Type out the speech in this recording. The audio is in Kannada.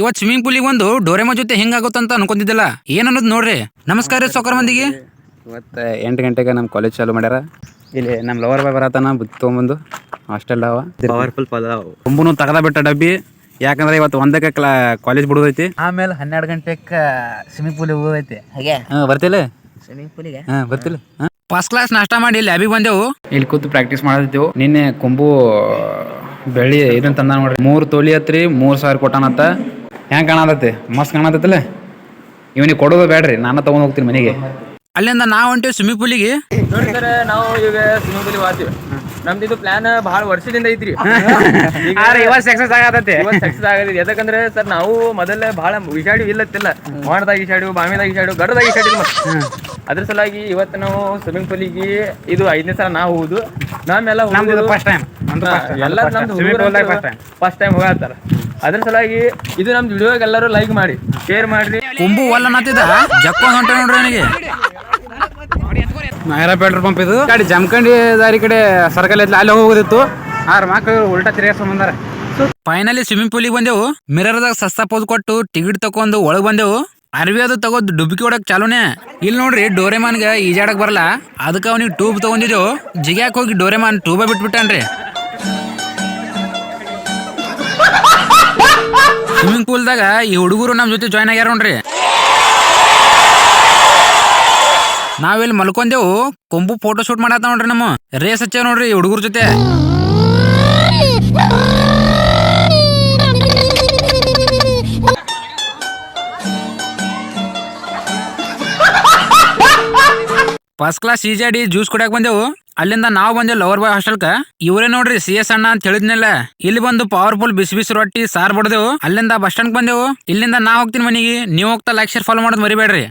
ಇವತ್ ಸ್ವಿಮ್ಮಿಂಗ್ ಪೂಲಿಗೆ ಒಂದು ಡೋರೆಮೋ ಜೊತೆ ಹೆಂಗಾಗುತ್ತಂತ ಅನ್ಕೊಂತಿದ್ದಿಲ್ಲ ಏನ್ ಅನ್ನೋದು ನೋಡ್ರಿ. ನಮಸ್ಕಾರ ಸೋಕರ್ ಮಂದಿಗೆ. ಇವತ್ತು ಎಂಟು ಗಂಟೆಗೆ ನಮ್ಮ ಕಾಲೇಜ್ ಚಾಲು ಮಾಡ್ಯಾರ. ಇಲ್ಲಿ ನಮ್ಮ ಲವರ್ ಬಾಯ್ ಬರತ್ತಾನ ಬುಕ್ ತೊಗೊಂಬಂದು ಹಾಸ್ಟೆಲ್ ಅವ ಪವರ್ಫುಲ್ ಪದಾವ್ ಕುಂಬುನು ತಗದ ಬಿಟ್ಟ ಡಬ್ಬಿ. ಯಾಕಂದ್ರೆ ಇವತ್ತು ಒಂದಕ್ಕೆ ಕ್ಲಾ ಕಾಲೇಜ್ ಬಿಡುದೈತಿ. ಆಮೇಲೆ ಹನ್ನೆರಡು ಗಂಟೆಗೆ ಸ್ವಿಮ್ಮಿಂಗ್ ಪೂಲ್ ಹೋಗೈತಿ. ಹಾಗೆ? ಹಾಂ ಬರ್ತಿಲ್ಲ? ಸ್ವಿಮ್ಮಿಂಗ್ ಪೂಲಿಗೆ ಹಾಂ ಬರ್ತಿಲ್ಲ. ಹಾಂ. ಫಸ್ಟ್ ಕ್ಲಾಸ್ ನಾಷ್ಟ ಮಾಡಿ ಲ್ಯಾಬಿಗೆ ಬಂದೆವು. ಇಲ್ಲಿ ಕೂತು ಪ್ರಾಕ್ಟೀಸ್ ಮಾಡಿದ್ದೆವು ನಿನ್ನೆ ಕೊಂಬು ಬೆಳ್ಳಿ ಇದನ್ನ ತಂದ ನೋಡ್ರಿ. ಮೂರು ತೊಲಿ ಹತ್ರಿ ಮೂರು ಸಾವಿರ ಕೊಟ್ಟಾನತ್ತ ಹೆಂಗೆ ಕಾಣತೈತಿ ಮಸ್ತ್ ಕಾಣತೈತಿಲ್ಲ ಇವನಿಗೆ ಕೊಡೋದು ಬೇಡ್ರಿ ನಾನು ತೊಗೊಂಡು ಹೋಗ್ತೀನಿ ಮನೆಗೆ. ಅಲ್ಲಿಂದ ನಾವು ಹೊಂಟೇವಿ ಸ್ವಿಮ್ಮಿಂಗ್ ಪೂಲಿಗೆ ನೋಡಿ ಸರ್ ನಾವು ಈಗ ಸ್ವಿಮ್ಮಿಂಗ್ ಪೂಲಿಗೆ ಹೋಗ್ತೀವಿ. ನಮ್ದು ಇದು ಪ್ಲಾನ್ ಬಹಳ ವರ್ಷದಿಂದ ಐತ್ರಿ. ಇವತ್ತು ಸಕ್ಸಸ್ ಆಗತ್ತೆ ಇವತ್ತು ಸಕ್ಸಸ್ ಆಗತ್ತೆ ಯಾಕಂದ್ರೆ ಸರ್ ನಾವು ಮೊದಲೇ ಬಹಳ ಈಶಾಡಿ ಇಲ್ಲತ್ತಿಲ್ಲ. ಮಾಡದಾಗ ಈಶಾಡು ಬಾವಿದಾಗ ಈಶಾಡು ಗಡದಾಗ ಈಶಾಡಿ ಅದ್ರ ಸಲುವಾಗಿ ಇವತ್ತು ನಾವು ಸ್ವಿಮ್ಮಿಂಗ್ ಪೂಲಿಗೆ ಇದು ಐದನೇ ಸಲ ನಾವು ಹೋಗುದು. ನಮ್ಮೆಲ್ಲ ಎಲ್ಲ ನಮ್ದು time. ಫಸ್ಟ್ ಟೈಮ್ ಹೋಗತ್ತಾರ ಅದ್ರ ಸಲುವಾಗಿ ಇದು ನಮ್ದು ವಿಡಿಯೋಗೆ ಎಲ್ಲರೂ ಲೈಕ್ ಮಾಡಿ ಶೇರ್ ಮಾಡ್ರಿ. ಕುಂಬು ಒಲ್ಲ ನತ್ತಿದ ಜಕ್ಕ ಹೊಂಟ ನೋಡ್ರಿ ನನಗೆ ನಾಯರ ಪೆಟ್ರೋಲ್ ಪಂಪ್ ಇದು. ಗಾಡಿ ಜಮಖಂಡಿ ದಾರಿ ಕಡೆ ಸರ್ಕಲ್ ಐತ್ಲ ಅಲ್ಲಿ ಹೋಗೋದಿತ್ತು. ಆರ್ ಮಕ್ಕಳು ಉಲ್ಟಾ ತಿರುಗಿಸ್ಕೊಂಡ್ ಬಂದಾರ. ಫೈನಲಿ ಸ್ವಿಮ್ಮಿಂಗ್ ಪೂಲಿಗೆ ಬಂದೆವು. ಮಿರರ್ದಾಗ ಸಸ್ತಾ ಪೋಸ್ ಕೊಟ್ಟು ಟಿಕೆಟ್ ತಕೊಂಡು ಒಳಗೆ ಬಂದೆವು. ಅರ್ವಿ ಅದು ತಗೋದ್ ಡುಬ್ಕಿ ಹೊಡಕ್ ಚಾಲೂನೆ. ಇಲ್ಲಿ ನೋಡ್ರಿ ಡೋರೆಮಾನ್ಗೆ ಈಜಾಡಕ್ ಬರಲ್ಲ. ಅದಕ್ಕೆ ಅವನಿಗೆ ಟ್ಯೂಬ್ ತಗೊಂಡಿದ್ದೆವು. ಜಿಗ್ಯಾಕ್ ಹೋಗಿ ಡೋರೆಮಾನ್ ಟ್ಯೂಬ ಬಿಟ್ಬಿಟ್ಟಾನ್ರಿ. ಸ್ವಿಮ್ಮಿಂಗ್ ಪೂಲ್ದಾಗ ಈ ಹುಡುಗರು ನಮ್ಮ ಜೊತೆ ಜಾಯ್ನ್ ಆಗ್ಯಾರ ನೋಡ್ರಿ. ನಾವಿಲ್ಲಿ ಮಲ್ಕೊಂಡೆವು, ಕೊಂಬು ಫೋಟೋ ಶೂಟ್ ಮಾಡತ್ತ ನೋಡ್ರಿ ನಮ್ಮ ರೇಸ್ ಹಚ್ಚ ನೋಡ್ರಿ ಈ ಹುಡುಗರ ಜೊತೆ. ಫಸ್ಟ್ ಕ್ಲಾಸ್ ಈಜಾಡಿ ಜ್ಯೂಸ್ ಕುಡಿಯಕ್ ಬಂದೆವು. ಅಲ್ಲಿಂದ ನಾವು ಬಂದೆವು ಲವರ್ ಬಾಯ್ ಹಾಸ್ಟೆಲ್ಕ ಇವರೇ ನೋಡ್ರಿ ಸಿ ಎಸ್ ಅಣ್ಣ ಅಂತ ಹೇಳಿದ್ನಲ್ಲ. ಇಲ್ಲಿ ಬಂದು ಪವರ್ಫುಲ್ ಬಿಸಿ ಬಿಸಿ ರೊಟ್ಟಿ, ಸಾರ್ ಬಡ್ದೆವು. ಅಲ್ಲಿಂದ ಬಸ್ ಸ್ಟ್ಯಾಂಡ್ ಬಂದೆವು. ಇಲ್ಲಿಂದ ನಾ ಹೋಗ್ತೀನಿ ಮನೆಗೆ. ನೀವು ಹೋಗ್ತಾ ಲೈಕ್ ಫಾಲೋ ಮಾಡೋದು ಮರಿಬೇಡ್ರಿ.